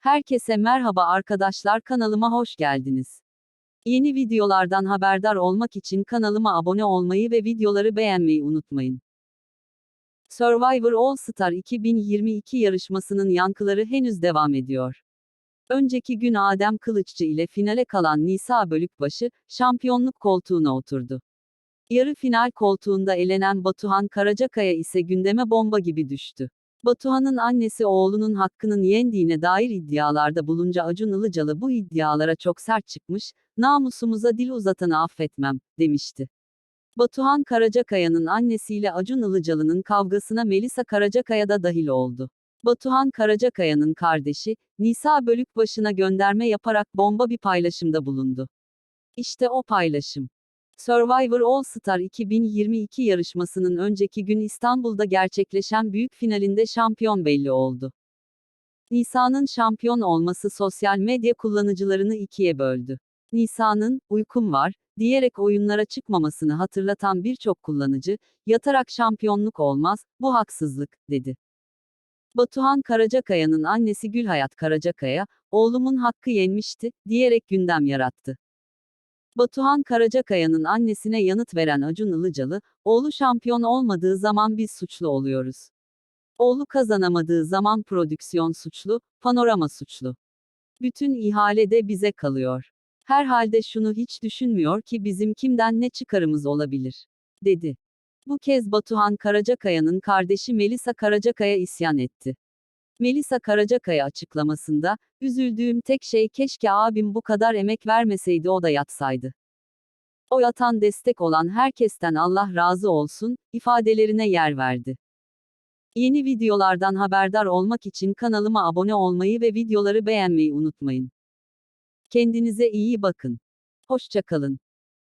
Herkese merhaba arkadaşlar kanalıma hoş geldiniz. Yeni videolardan haberdar olmak için kanalıma abone olmayı ve videoları beğenmeyi unutmayın. Survivor All Star 2022 yarışmasının yankıları henüz devam ediyor. Önceki gün Adem Kılıççı ile finale kalan Nisa Bölükbaşı, şampiyonluk koltuğuna oturdu. Yarı final koltuğunda elenen Batuhan Karacakaya ise gündeme bomba gibi düştü. Batuhan'ın annesi oğlunun hakkının yendiğine dair iddialarda bulunca Acun Ilıcalı bu iddialara çok sert çıkmış, namusumuza dil uzatanı affetmem, demişti. Batuhan Karacakaya'nın annesiyle Acun Ilıcalı'nın kavgasına Melisa Karacakaya da dahil oldu. Batuhan Karacakaya'nın kardeşi, Nisa Bölükbaşı'na gönderme yaparak bomba bir paylaşımda bulundu. İşte o paylaşım. Survivor All Star 2022 yarışmasının önceki gün İstanbul'da gerçekleşen büyük finalinde şampiyon belli oldu. Nisa'nın şampiyon olması sosyal medya kullanıcılarını ikiye böldü. Nisa'nın, uykum var, diyerek oyunlara çıkmamasını hatırlatan birçok kullanıcı, yatarak şampiyonluk olmaz, bu haksızlık, dedi. Batuhan Karacakaya'nın annesi Gülhayat Karacakaya, oğlumun hakkı yenmişti, diyerek gündem yarattı. Batuhan Karacakaya'nın annesine yanıt veren Acun Ilıcalı, oğlu şampiyon olmadığı zaman biz suçlu oluyoruz. Oğlu kazanamadığı zaman prodüksiyon suçlu, panorama suçlu. Bütün ihale de bize kalıyor. Herhalde şunu hiç düşünmüyor ki bizim kimden ne çıkarımız olabilir, dedi. Bu kez Batuhan Karacakaya'nın kardeşi Melisa Karacakaya isyan etti. Melisa Karacakaya açıklamasında, üzüldüğüm tek şey keşke abim bu kadar emek vermeseydi o da yatsaydı. O yatan destek olan herkesten Allah razı olsun, ifadelerine yer verdi. Yeni videolardan haberdar olmak için kanalıma abone olmayı ve videoları beğenmeyi unutmayın. Kendinize iyi bakın. Hoşçakalın.